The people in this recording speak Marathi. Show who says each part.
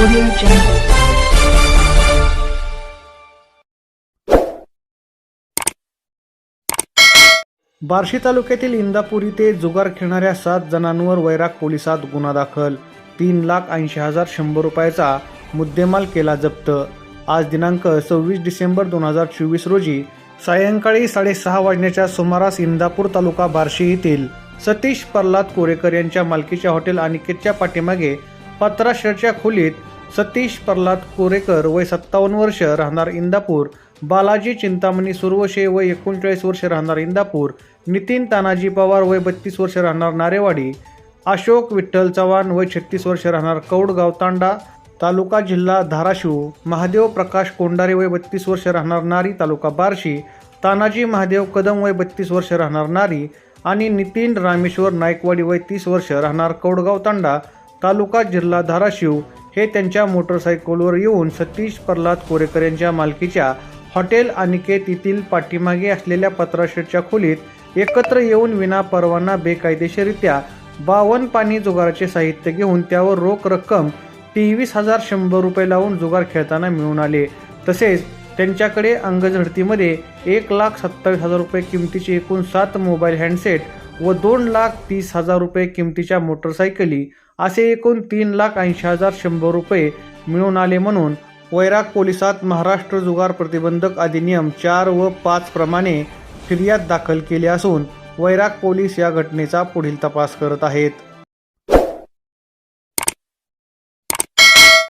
Speaker 1: Audio Jungle.
Speaker 2: बार्शी तालुक्यातील इंदापूर ते जुगार खेळणाऱ्या सात जणांवर वैराग पोलिसात गुन्हा दाखल तीन लाख ऐंशी हजार शंभर रुपयाचा मुद्देमाल केला जप्त आज दिनांक सव्वीस डिसेंबर दोन हजार चोवीस रोजी सायंकाळी साडेसहा वाजण्याच्या सुमारास इंदापूर तालुका बार्शी येथील सतीश प्रल्हाद कोरेकर यांच्या मालकीच्या हॉटेल अनिकेतच्या पाठीमागे पत्राशेडच्या खोलीत सतीश प्रल्हाद कोरेकर वय सत्तावन्न वर्ष राहणार इंदापूर बालाजी चिंतामणी सुरवशे वय एकोणचाळीस वर्ष राहणार इंदापूर नितीन तानाजी पवार वय बत्तीस वर्ष राहणार नारेवाडी अशोक विठ्ठल चव्हाण वय छत्तीस वर्ष राहणार कौडगाव तांडा तालुका जिल्हा धाराशिव महादेव प्रकाश कोंडारे वय बत्तीस वर्ष राहणार नारी तालुका बार्शी तानाजी महादेव कदम वय बत्तीस वर्ष राहणार नारी आणि नितीन रामेश्वर नायकवाडी वय तीस वर्ष राहणार कौडगाव तांडा तालुका जिल्हा धाराशिव हे त्यांच्या मोटरसायकलवर येऊन सतीश प्रल्हाद कोरेकर यांच्या मालकीच्या हॉटेल अनिकेत येथील पाठीमागे असलेल्या पत्राशेडच्या खोलीत एकत्र येऊन विना परवाना बेकायदेशीरित्या बावन पाणी जुगाराचे साहित्य घेऊन त्यावर रोख रक्कम तेवीस हजार शंभर रुपये लावून जुगार खेळताना मिळून आले. तसेच त्यांच्याकडे अंगझडतीमध्ये एक लाख सत्तावीस हजार रुपये किमतीचे एकूण सात मोबाईल हँडसेट व दोन लाख तीस हजार रुपये किमतीच्या मोटरसायकली असे एकूण तीन लाख ऐंशी हजार शंभर रुपये मिळून आले म्हणून वैराग पोलिसात महाराष्ट्र जुगार प्रतिबंधक अधिनियम चार व पाच प्रमाणे फिर्याद दाखल केली असून वैराग पोलीस या घटनेचा पुढील तपास करत आहेत.